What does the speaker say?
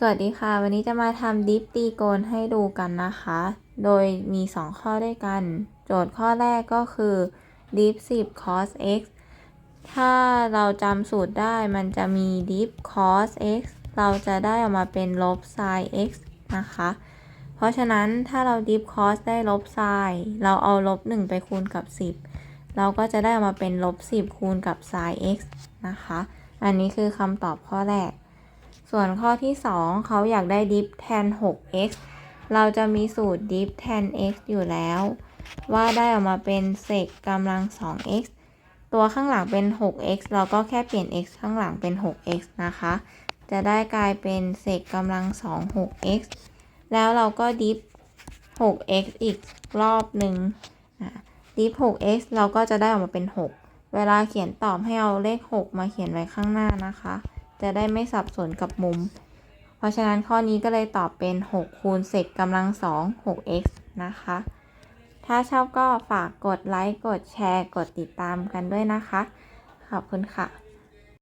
สวัสดีค่ะ วันนี้จะมาทำดิฟตีโกนให้ดูกันนะคะ โดยมี 2 ข้อด้วยกัน โจทย์ข้อแรกก็คือดิฟ10 cos x ถ้าเราจำสูตรได้มันจะมีดิฟ cos x เราจะได้ออกมาเป็นลบ sin x นะคะ เพราะฉะนั้นถ้าเราดิฟ cos ได้ลบ sin เราเอาลบ 1 ไปคูณกับ 10 เราก็จะได้ออกมาเป็นลบ 10 คูณกับ sin x นะคะ อันนี้คือคำตอบข้อแรก ส่วนข้อที่ 2 เขาอยากได้ดิฟ tan 6x เราจะมีสูตรดิฟ tan x อยู่แล้ว ว่าได้ออกมาเป็นเศษกำลัง 2x ตัวข้างหลังเป็น 6x เราก็แค่เปลี่ยน x ข้างหลังเป็น 6x นะคะ จะได้กลายเป็นเศษกำลัง 2 6x แล้วเราก็ดิฟ 6x อีกรอบหนึ่งดิฟ 6x เราก็จะได้ออกมาเป็น 6 เวลาเขียนตอบให้เอาเลข 6 มาเขียนไว้ข้างหน้านะคะ จะได้ไม่สับสนกับมุม เพราะฉะนั้นข้อนี้ก็เลยตอบเป็น 6 คูณเศษกำลัง 2 6x นะคะ ถ้าชอบก็ฝากกดไลค์ กดแชร์ กดติดตามกันด้วยนะคะ ขอบคุณค่ะ